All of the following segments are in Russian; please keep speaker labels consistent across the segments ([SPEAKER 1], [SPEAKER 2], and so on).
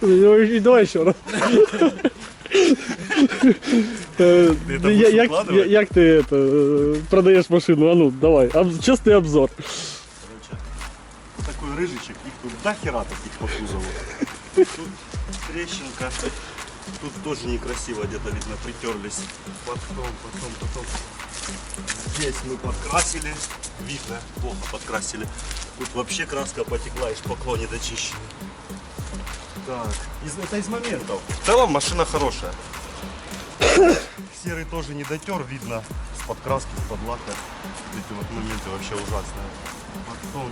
[SPEAKER 1] Давай еще раз. Э,
[SPEAKER 2] это
[SPEAKER 1] я-
[SPEAKER 2] будешь
[SPEAKER 1] Як
[SPEAKER 2] выкладывать?
[SPEAKER 1] як ти это, э, продаєш машину? А ну, давай, об- чесний обзор.
[SPEAKER 2] Короче, такой рыжичек, их тут до хера таких по кузову. Тут трещинка, тут тоже некрасиво где-то видно притерлись. Потом, потом, потом. Здесь мы подкрасили, видно, плохо подкрасили. Тут вообще краска потекла и шпакло не дочищено. Так, из, это из моментов. В целом машина хорошая. Серый тоже не дотер, видно, с подкраски, с подлака. Эти вот моменты вообще ужасные. Потом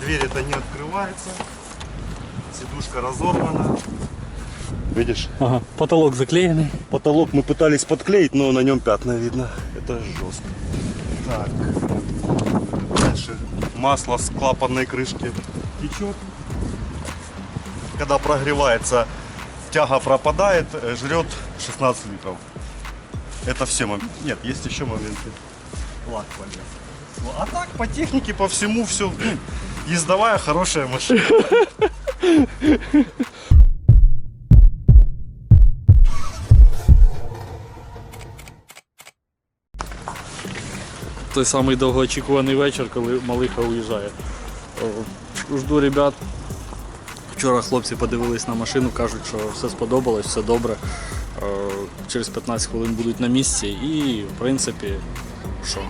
[SPEAKER 2] дверь это не открывается. Сидушка разорвана. Видишь?
[SPEAKER 1] Ага, потолок заклеєний.
[SPEAKER 2] Потолок мы пытались подклеить, но на нем пятна видно. Это жестко. Так. Дальше масло с клапанной крышки течет Когда прогревается, тяга пропадает, э, жрет 16 литров. Это все моменты. Нет, есть еще моменты. Лак полез. Ну, А так по технике, по всему все. ездовая хорошая машина.
[SPEAKER 1] Той самий довгоочікуваний вечір, коли малиха уїжджає. О, Жду ребят. Вчора хлопці подивились на машину, кажуть, що все сподобалось, все добре. Е, Через 15 хвилин будуть на місці і, в принципі, що?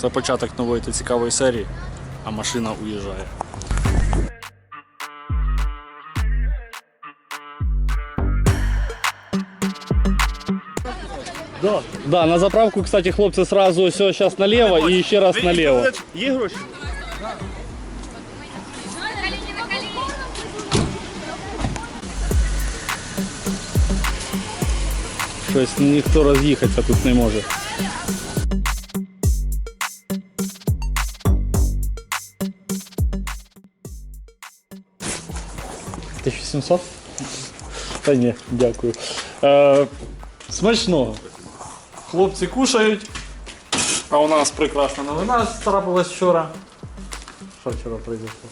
[SPEAKER 1] Це початок нової та цікавої серії, а машина уїжджає.
[SPEAKER 2] Да.
[SPEAKER 1] Да, на заправку, кстати, хлопцы сразу все сейчас налево и еще раз налево.
[SPEAKER 2] Є гроші?
[SPEAKER 1] Щось ніхто роз'їхатися тут не може. Тисяча сімсот? Та ні, дякую. Е, смачного. Хлопці кушають. А у нас прекрасна новина трапилась вчора. Що вчора произошло?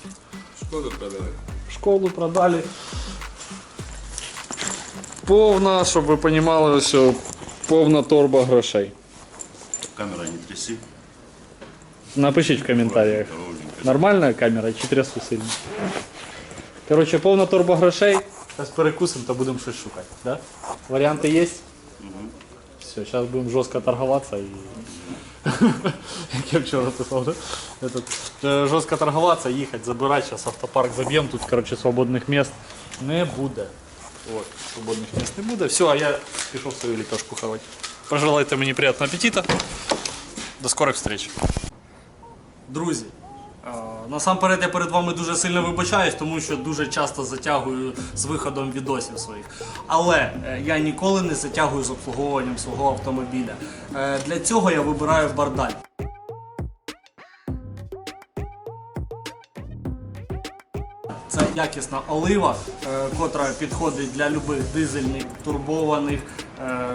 [SPEAKER 3] Шкоду продали.
[SPEAKER 1] Школу продали. Повна, щоб ви розуміли, ось повна торба грошей.
[SPEAKER 2] Камера не тряси.
[SPEAKER 1] Напишіть в коментарях. Нормальна камера чи трясу сильно? Коротше, повна торба грошей. Зараз перекусимо та будемо щось шукати. Да? Варіанти є? Все, зараз будемо жорстко торгуватися і. Як я вчора писав, да? Этот, е, жорстко торгуватися, їхати, забирати. Зараз автопарк заб'ємо, тут коротше, свободних місць не буде. От, свободних місць не буде. Все, а я пішов свою ліпешку хавати. Пожелайте мені приємного апетита. До скорих встреч. Друзі, е, насамперед я перед вами дуже сильно вибачаюсь, тому що дуже часто затягую з виходом відосів своїх. Але е, я ніколи не затягую з обслуговуванням свого автомобіля. Е, Для цього я вибираю бардаль. Якісна олива, е, котра підходить для любих дизельних, турбованих, е,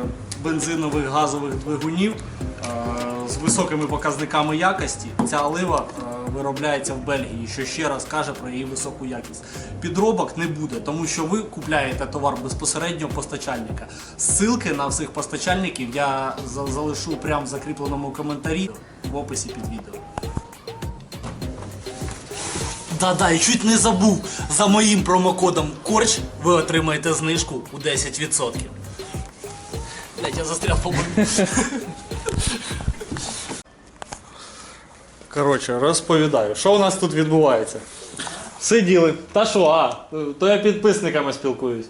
[SPEAKER 1] бензинових, газових двигунів е, з високими показниками якості. Ця олива виробляється в Бельгії, що ще раз каже про її високу якість. Підробок не буде, тому що ви купляєте товар безпосередньо постачальника. Ссылки на всіх постачальників я залишу прямо в закріпленому коментарі в описі під відео. Да-да, і чуть не забув. За моїм промокодом Корч ви отримаєте знижку у 10%. Блять, я застрял по Коротше, розповідаю, що у нас тут відбувається. Сиділи. Та що, а, то я підписниками спілкуюсь.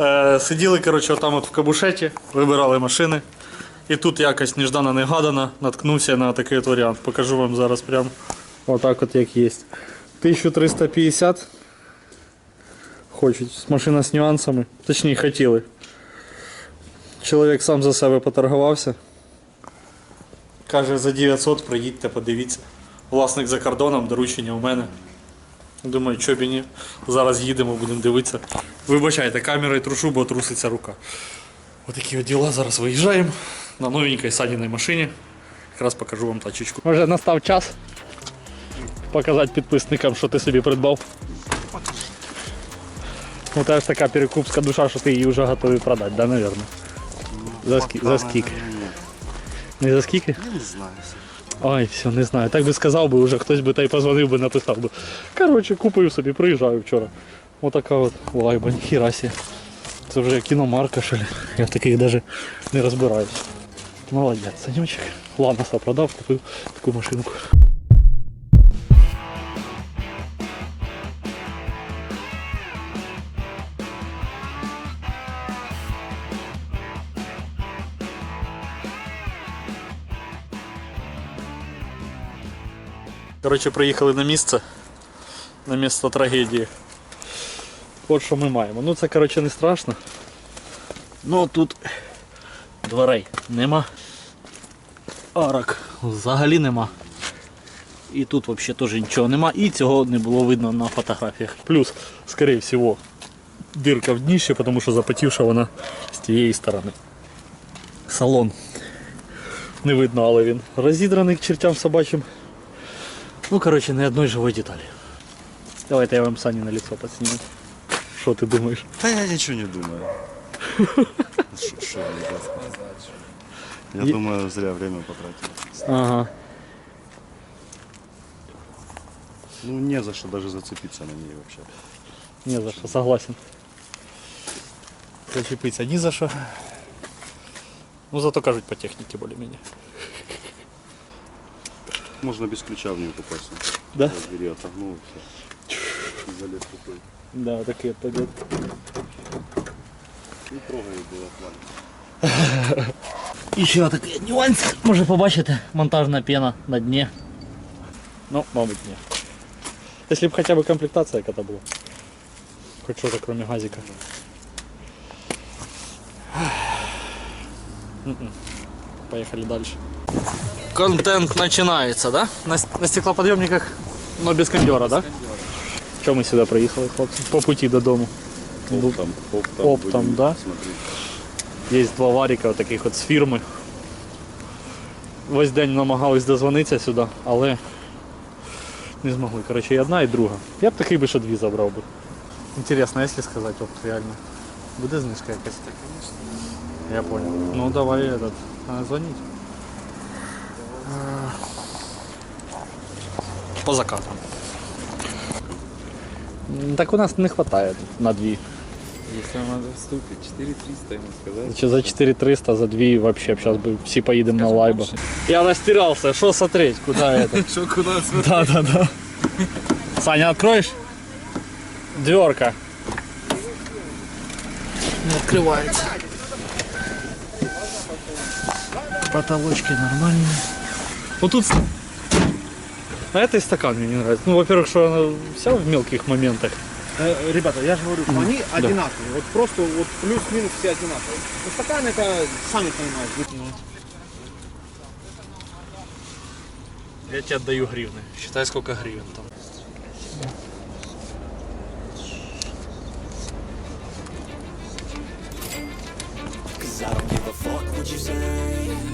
[SPEAKER 1] Е, Сиділи, коротше, отам от в кабушеті, вибирали машини. І тут якось неждано негадано наткнувся на такий от варіант. Покажу вам зараз прям отак от як є. 1350. Хочуть. Машина з нюансами. Точніше, хотіли. Чоловік сам за себе поторгувався. Каже, за 900 приїдьте, подивіться. Власник за кордоном, доручення у мене. Думаю, що б ні. Зараз їдемо, будемо дивитися. Вибачайте, камерою трушу, бо труситься рука. Отакі от діла. Зараз виїжджаємо на новенькій Саніній машині. Якраз покажу вам тачечку. Може настав час показати підписникам, що ти собі придбав. Ну, это ж такая перекупская душа, что ты ее уже готовый продать, да, наверное? За, ски, за скик.
[SPEAKER 2] Ні,
[SPEAKER 1] Не за скільки?
[SPEAKER 2] Я не знаю.
[SPEAKER 1] Ой, все, не знаю. Так би сказав би, уже хтось би та й позвонив би, написав би. Коротше, купив собі, приїжджаю вчора. Отака от лайба, ніхіра сі. Це вже кіномарка, що ли. Я в таких навіть не розбираюсь. Молодець, Санючек. Ланоса продав, купив таку машинку. Коротше, приїхали на місце. На місце трагедії. От що ми маємо. Ну це коротше не страшно. Ну тут дверей нема. Арок взагалі нема. І тут взагалі теж нічого нема. І цього не було видно на фотографіях. Плюс, скоріше всього, дирка в дніщі, тому що запотівша вона з тієї сторони. Салон. Не видно, але він розідраний к чертям собачим. Ну, короче, ни одной живой детали. Давайте я вам Сани на лицо подсниму. Что ты думаешь?
[SPEAKER 2] Та я нічого не думаю. Що- Що мені казати? Я
[SPEAKER 1] Є-
[SPEAKER 2] думаю, зря время потратил.
[SPEAKER 1] Ага.
[SPEAKER 2] Ну, не за что даже зацепиться на ней вообще.
[SPEAKER 1] Не за что, согласен. Зачепиться ни за что. Ну, зато кажуть по технике более-менее.
[SPEAKER 2] Можно без ключа в нее попасть.
[SPEAKER 1] Да?
[SPEAKER 2] Я двери отогнул и все. Залез такой.
[SPEAKER 1] Да, так и пойдет.
[SPEAKER 2] Не трогай было план.
[SPEAKER 1] І ще такий нюанс. Може побачите, монтажна пена на дні. Ну, мабуть, ні. Якщо б хоча б комплектація яка-то була. Хоч що-то, кроме газика. М-м. Поехали дальше. Контент начинается, да? На, на стеклоподъемниках, но без кондера, да? Чому ми сюди приїхали, хлопці? По путі додому. Ну,
[SPEAKER 2] Оптом, оптом,
[SPEAKER 1] Оптом, да?
[SPEAKER 2] Смотреть.
[SPEAKER 1] Є два варіка таких от з фірми. Весь день намагались дозвонитися сюди, але не змогли. Коротше, і одна, і друга. Я б такий би ще дві забрав би. Інтересно, якщо сказати опт реально. Буде знижка якась? Так, звісно. Я понял. Ну давай этот, звонить. По закатам. Так у нас не вистачає на дві.
[SPEAKER 3] Если надо вступить, 4300 ему сказать.
[SPEAKER 1] Чи за 4300, за 2 вообще сейчас бы все поедем на лайба. Я растерялся, что смотреть, куда это?
[SPEAKER 3] Что, куда смотреть?
[SPEAKER 1] Да, да, да. Саня, откроешь? Дверка. Не открывается. Потолочки нормальные. Вот тут... А это и стакан мне не нравится. Ну, во-первых, что она вся в мелких моментах.
[SPEAKER 4] Э, Ребята, я же говорю, что они одинаковые. Вот просто вот плюс-минус все одинаковые. Ну, стакан это, сами понимаете, вот,
[SPEAKER 1] Я тебе отдаю гривны. Считай, сколько гривен там.
[SPEAKER 5] Cause I don't give a fuck what you say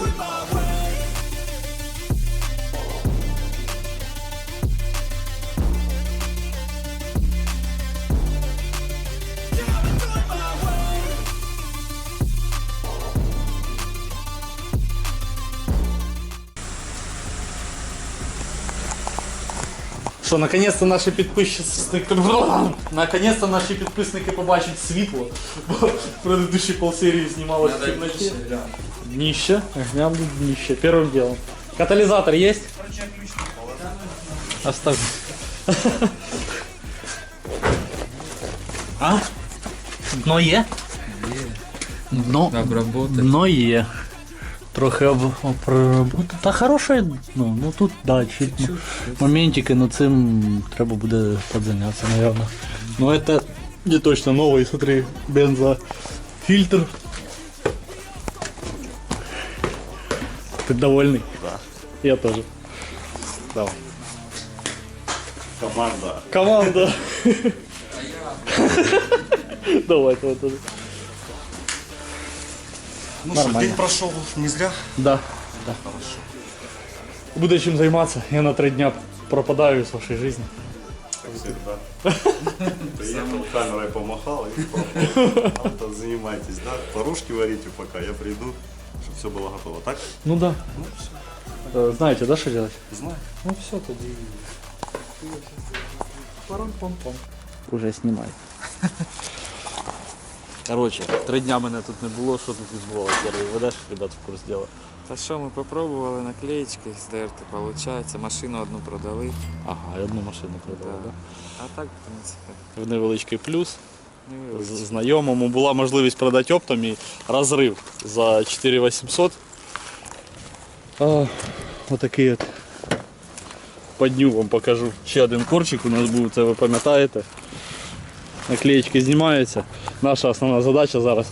[SPEAKER 1] Що, наконец-то наші підписники. Наконец-то наші підписники побачать світло. Бо в предыдущій полсерії знімалось в темноті. Днище. Огня будет днище. Первым делом. Катализатор есть? Оставь. А? Дно є? Дно.
[SPEAKER 3] Обработать.
[SPEAKER 1] Дно є. Трохи об, обработати. Та хороше дно. Ну тут, да, чуть ну, моментики, но цим треба буде подзаняться, наверное. Но это не точно новый, смотри, бензофильтр. Ты довольный?
[SPEAKER 2] Да.
[SPEAKER 1] Я тоже. Давай.
[SPEAKER 2] Команда.
[SPEAKER 1] Команда. Давай, давай, давай.
[SPEAKER 2] Ну что,
[SPEAKER 1] Нормально.
[SPEAKER 2] день прошел не зря.
[SPEAKER 1] Да. Да. Буде чим займатися. Я на три дня пропадаю з вашої житті.
[SPEAKER 2] Как всегда. Приехал, камерой помахал и пропал. А вот занимайтесь, да? Порушки варите пока я приду, чтобы все было готово. Так?
[SPEAKER 1] Ну да. Э, Знаете, да, что делать?
[SPEAKER 2] Знаю.
[SPEAKER 1] Ну все, тоді. Парам-пам-пам. Уже знімай. Короче, три дня мене тут не було, що тут відбувалося? Ведеш ребят в курс дела?
[SPEAKER 3] Та що, ми попробували наклеїчки здерти, виходить, машину одну продали.
[SPEAKER 1] Ага, і одну машину продали,
[SPEAKER 3] Да.
[SPEAKER 1] да?
[SPEAKER 3] А так, в принципі,
[SPEAKER 1] В невеличкий плюс.
[SPEAKER 3] не
[SPEAKER 1] З-
[SPEAKER 3] вилучили.
[SPEAKER 1] Знайомому була можливість продати оптом і розрив за 4800. Отакий от. По дню вам покажу. Ще один корчик у нас був, це ви пам'ятаєте. Наклеєчки знімаються. Наша основна задача зараз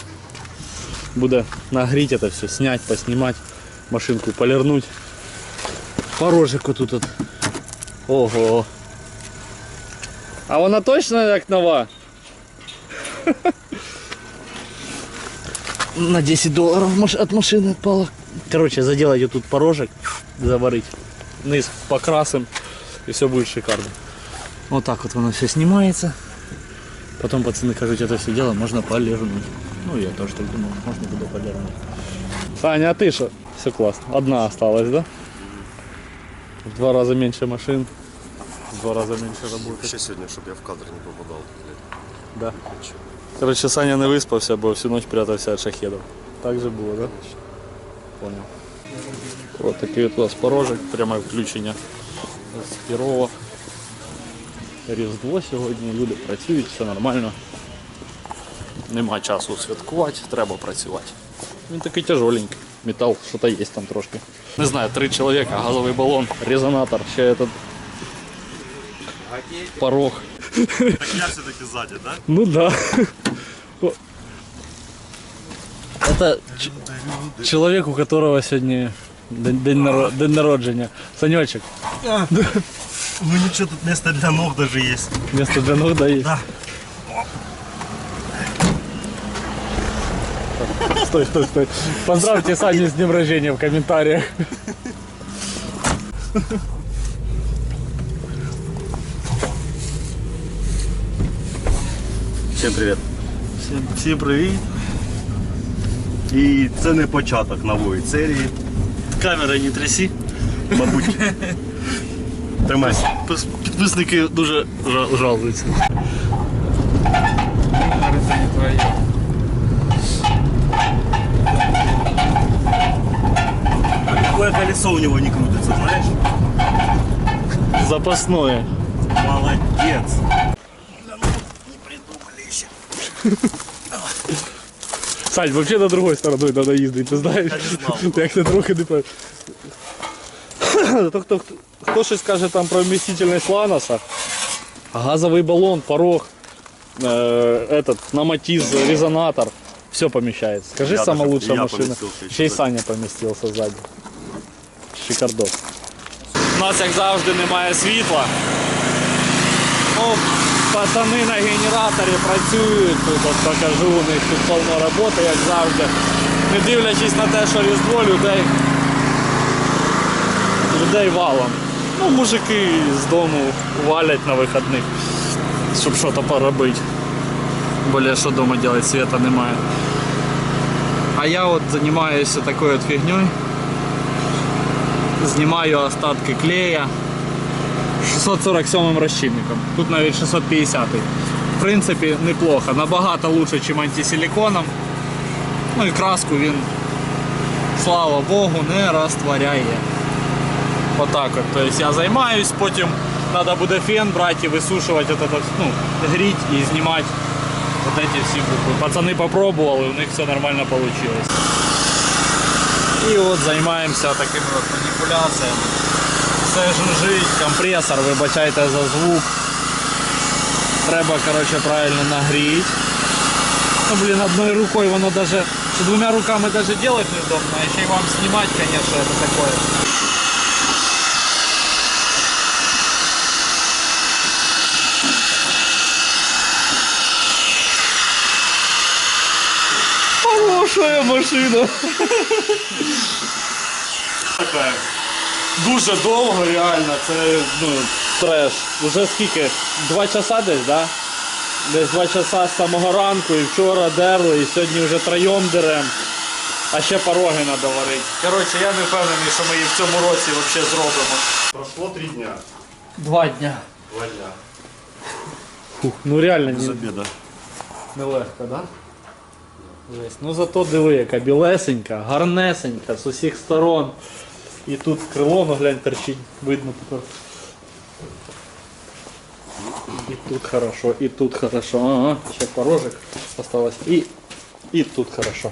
[SPEAKER 1] буде нагріти це все, зняти, поснімати, машинку полірнути. Порожику тут. От. Ого. А вона точно як нова? на 10 долларов маш- от машины отпало. Короче, заделайте тут порожек, заварить. Низ покрасим, и все будет шикарно. Вот так вот оно все снимается. Потом пацаны кажут, это все дело можно полирнуть. Ну, я тоже так думал, можно будет полирнуть. Саня, а ты что? Все классно. Одна осталась, да? В два раза меньше машин, в два раза меньше работы.
[SPEAKER 2] Еще сегодня, чтобы я в кадр не попадал.
[SPEAKER 1] Да. Короче, Саня не виспався, бо всю ночь прятався від шахедів. Так же було, так? Да? Понял. Ось такий от у нас порожек, пряме включення з Кірова. Різдво сьогодні, люди працюють, все нормально. Нема часу святкувати, треба працювати. Він такий тяжоленький. Метал, що-то є там трошки. Не знаю, три чоловіка, газовий балон, резонатор, ще этот порог.
[SPEAKER 2] Так я все-таки сзади, да?
[SPEAKER 1] Ну да. О. Это ч- человек, у которого сегодня день, день, наро- день народження. Санечек,
[SPEAKER 2] Ну ничего, тут место для ног даже есть.
[SPEAKER 1] место для ног да есть.
[SPEAKER 2] Да.
[SPEAKER 1] Стой, стой, стой. Поздравьте Саню с днем рождения в комментариях.
[SPEAKER 2] Всім привіт. Всім, всім привіт. І це не початок нової серії.
[SPEAKER 1] Камера не тряси.
[SPEAKER 2] Мабуть. Тримайся.
[SPEAKER 1] Підписники дуже жа- жалуються.
[SPEAKER 3] Це не твоє.
[SPEAKER 2] Какое колесо у него не крутится, знаешь?
[SPEAKER 1] Запасное.
[SPEAKER 2] Молодец.
[SPEAKER 1] Сань, вообще на другой стороной надо їздити, ти знаєш? Як це трохи не пам'ятаю. Хто, хто, хто щось каже там про вмістительність ланоса, газовий балон, порог, е, этот, наматиз, резонатор, все помещается. Скажи,
[SPEAKER 2] Я
[SPEAKER 1] самая
[SPEAKER 2] даже-
[SPEAKER 1] лучшая
[SPEAKER 2] я
[SPEAKER 1] машина.
[SPEAKER 2] поместился еще
[SPEAKER 1] Ще й
[SPEAKER 2] сзади.
[SPEAKER 1] Саня помістився ззаді. Шикардос. У нас, як завжди, немає світла. Ну, пацани на генераторі працюють, тут от покажу, у них тут повно роботи, як завжди. Не дивлячись на те, що різдво людей. Людей валом. Ну, мужики з дому валять на вихідних, щоб щось поробити. Более що вдома робити, світа немає. А я от займаюся такою от фігньою. Знімаю остатки клея. 647 розчинником. Тут навіть 650. В принципі, неплохо. Набагато лучше, ніж антисиліконом. Ну і краску він, слава Богу, не розтворяє. Отак от. Тобто я займаюсь, потім треба буде фен брати і висушувати, от это, ну, гріть і знімати вот эти всі букви. Пацани попробували, у них все нормально вийшло. І от займаємося такими от маніпуляціями. Все жужжить, компресор, вибачайте за звук. Треба, коротше, правильно нагріти. Ну, блін, одною рукою воно даже, що двома руками даже делать неудобно, а ще й вам знімати, конечно, это такое. Хорошая машина. Така. Дуже довго, реально, це ну, треш. Уже скільки? Два часа десь, да? Десь два часа з самого ранку і вчора дерли, і сьогодні вже троєм дерем. А ще пороги треба варити. Коротше, я не впевнений, що ми її в цьому році взагалі зробимо.
[SPEAKER 2] Прошло три дня.
[SPEAKER 1] Два дня.
[SPEAKER 2] Два дня.
[SPEAKER 1] Фух, ну реально
[SPEAKER 2] Без
[SPEAKER 1] не,
[SPEAKER 2] обеда.
[SPEAKER 1] нелегко, да? Жесть. Ну зато диви, яка білесенька, гарнесенька з усіх сторон. І тут крило, ну глянь, торчить, видно тепер. І тут хорошо, і тут хорошо. Ага, ще порожек осталось. І, і тут хорошо.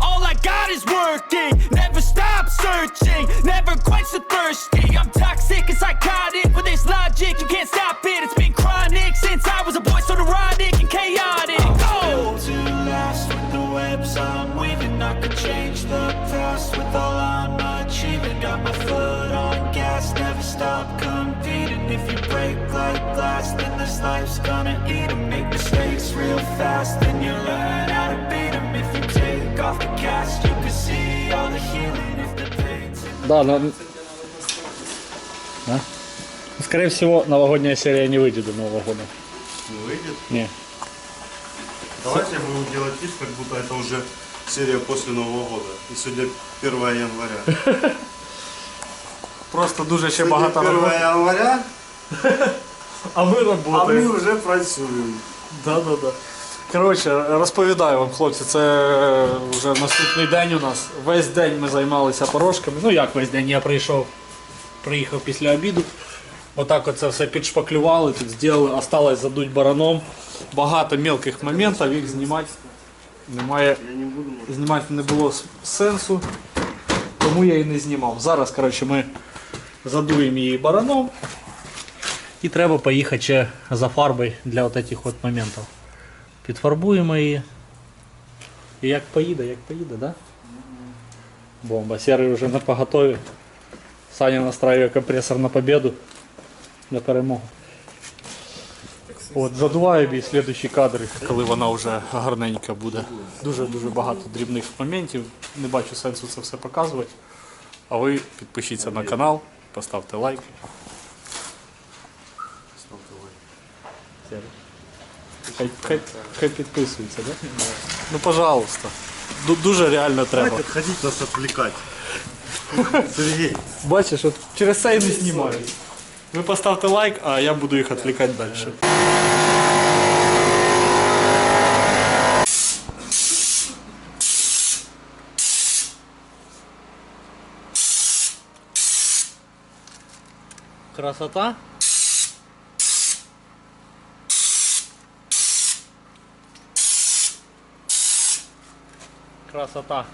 [SPEAKER 5] All I got is working. Never stop searching. Never quench the thirsty. I'm toxic and psychotic. With this logic, you can't stop it. It's been chronic since I was a boy, so neurotic and chaotic. Go!
[SPEAKER 6] to last with the webs I'm weaving. I could change the past with all I'm achieving. Got my foot on gas, never stop competing. If you break like glass, then this life's gonna eat 'em. Make mistakes real fast, then you learn how to beat 'em. If you
[SPEAKER 1] Да, но... Да? Скорее всего, новогодняя серия не выйдет до Нового года.
[SPEAKER 2] Не выйдет.
[SPEAKER 1] Не.
[SPEAKER 2] Давайте я буду делать вид, как будто это уже серия после Нового года. И сегодня 1 января.
[SPEAKER 1] Просто дуже ще
[SPEAKER 2] Сегодня
[SPEAKER 1] багато
[SPEAKER 2] 1
[SPEAKER 1] роботи.
[SPEAKER 2] января,
[SPEAKER 1] А ми
[SPEAKER 2] а ми
[SPEAKER 1] працюємо.
[SPEAKER 2] вже працюємо.
[SPEAKER 1] Да, да, да. Коротше, розповідаю вам, хлопці, це вже наступний день у нас. Весь день ми займалися порожками. Ну як весь день я прийшов, приїхав після обіду. Отак оце все підшпаклювали, тут зробили, осталось задуть бараном. Багато мелких моментів, їх знімати немає. Знімати не було сенсу, тому я і не знімав. Зараз коротше, ми задуємо її бараном. І треба поїхати ще за фарбою для от таких от моментів. Підфарбуємо її. І як поїде, як поїде, да? Бомба. Серий вже на поготові. Саня настраює компресор на победу. На перемогу. От, задуваю бій слідчі кадри, коли вона вже гарненька буде. Дуже-дуже багато дрібних моментів. Не бачу сенсу це все показувати. А ви підпишіться на канал, поставте лайк. Серый. Хай, хай, хай підписується, да? Ну, пожалуйста. Ду- Дуже реально треба.
[SPEAKER 2] Хватит ходить нас отвлекать. Сергей,
[SPEAKER 1] Бачиш, от через це і не знімаю. Ви поставте лайк, а я буду їх відвлікати далі. Красота. Красота.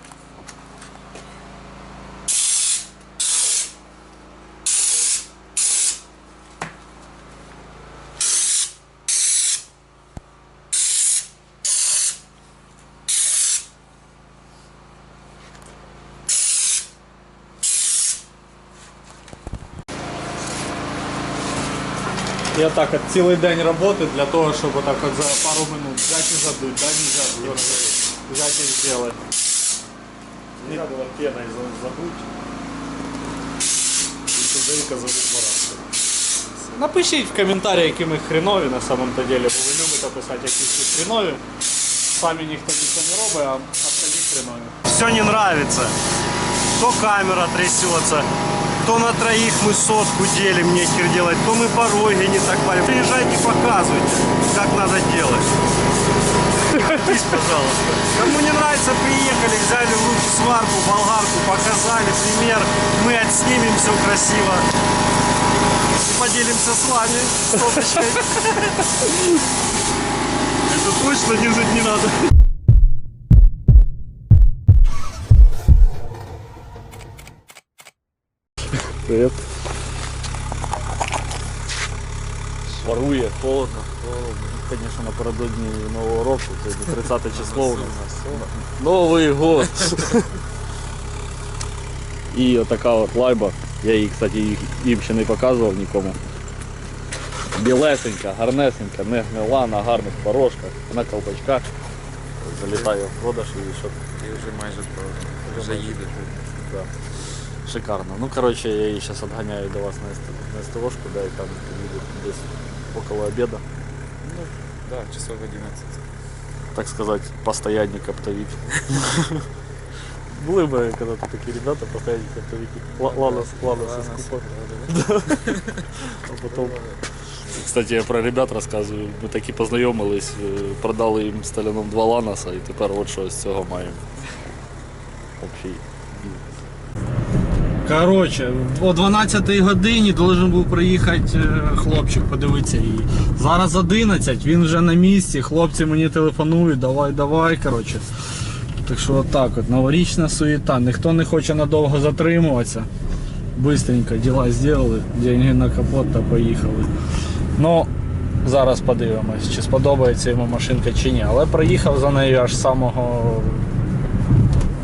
[SPEAKER 1] Я так от цілий день роботи для того, чтобы так от за пару минут дать і задуть, дать і задуть. Взяти і зробити. Не треба пеной забудь. І швиденько забудь баранку. Напишіть в коментарі, які ми хренові на самом-то деле, бо ви любите писати якісь ви хренові. Самі ніхто нічого не робить, а остальні хренові.
[SPEAKER 2] Все не нравится. То камера трясется, то на троих мы сотку делим, нехер делать, то мы пороги не так палим. Приезжайте, показывайте, как надо делать. Подпись, пожалуйста. Кому не нравится, приехали, взяли в руки сварку, болгарку, показали пример. Мы отснимем все красиво. И поделимся с вами соточкой. Это точно не, не надо.
[SPEAKER 1] Привет. Шварує, холодно, холодно. Звісно, напередодні Нового року, сьогодні 30 число у нас. Новий год. І отака от лайба. Я її, кстати, їм ще не показував нікому. Білесенька, гарнесенька, не гнила на гарних порожках, на колпачках. Залітає в продаж і що
[SPEAKER 3] І вже майже продано. Вже їде.
[SPEAKER 1] Да. Шикарно. Ну, короче, я її сейчас отгоняю до вас на, СТ на СТОшку, да, и там приедет здесь около обеда,
[SPEAKER 3] Так, часов 11.
[SPEAKER 1] так сказать, постоянник оптовик. Были бы когда-то такие ребята, постоянники оптовики. Ла- Ланос, Ланос из Купа. А потом... Кстати, я про ребят розказую. Ми такі познайомились, е, продали їм Сталіном два Ланоса і тепер от що з цього маємо. Общий Коротше, о 12 годині должен був приїхати е, хлопчик, подивитися її. Зараз 11, він вже на місці, хлопці мені телефонують, давай, давай. коротше. Так що отак от, новорічна суєта, ніхто не хоче надовго затримуватися. Бистренько діла зробили, деньги на капот та поїхали. Ну, зараз подивимось, чи сподобається йому машинка чи ні. Але приїхав за нею аж самого.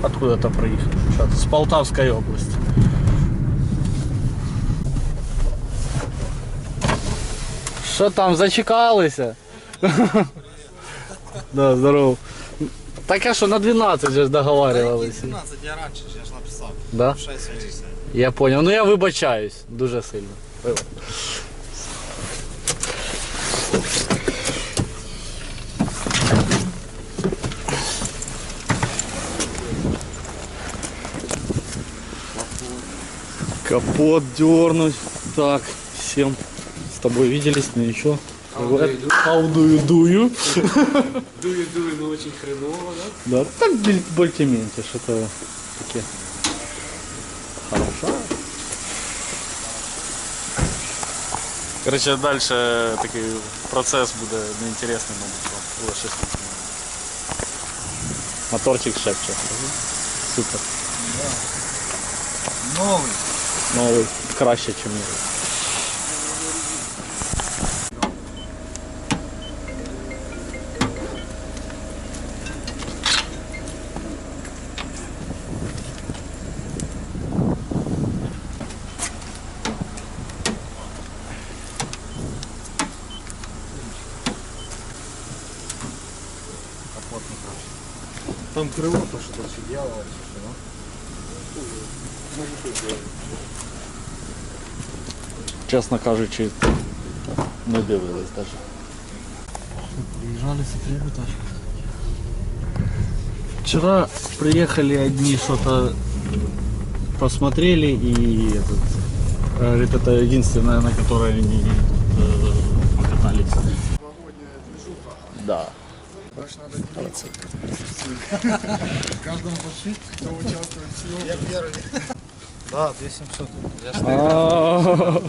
[SPEAKER 1] Откуда то приїхав? З Полтавської області. Що там, зачекалися? Да, здорово. Так а що, на 12 же ж договарювалися.
[SPEAKER 4] 12, я раніше, я ж написав.
[SPEAKER 1] Да?
[SPEAKER 4] 6 вирішив.
[SPEAKER 1] Я понял. Ну я вибачаюсь дуже сильно. Вибач. Капот дернуть. Так, всем с тобой виделись, ну ничего. How do you do you?
[SPEAKER 4] Дую, дую, ну очень хреново, да?
[SPEAKER 1] Да, так больше-меньше, что-то таке. Хорошо. Короче, дальше такий процес буде неінтересний, мабуть, щось. Моторчик шепче. Супер.
[SPEAKER 4] Новий.
[SPEAKER 1] Новий. Краще, ніж
[SPEAKER 4] Там крило то що чи дьявол,
[SPEAKER 1] Чесно кажучи, не дивились навіть.
[SPEAKER 4] Приїжджали з три этаж.
[SPEAKER 1] Вчера приехали одни что-то посмотрели и этот, э, говорит, это единственное, на которой они э, покатались. Да.
[SPEAKER 4] Каждому пошить, кто участвует в. Я первый. Да, 2700.
[SPEAKER 1] А.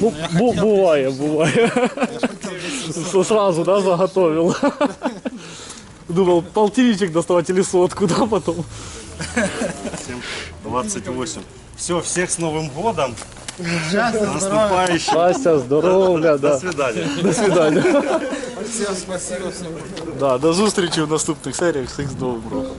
[SPEAKER 1] Ну, бу- буває, буває. Сразу, да, заготовил. Думал, полтинничек доставать или сотку, да, потом.
[SPEAKER 2] 28. Все, всех с Новым годом. Наступающим.
[SPEAKER 1] Щастя, здоров'я,
[SPEAKER 2] До
[SPEAKER 1] да.
[SPEAKER 2] свидания.
[SPEAKER 1] До свидання.
[SPEAKER 4] Всем спасибо, всем
[SPEAKER 1] Да, до зустрічі в наступних серіях. Всіх з Новим роком.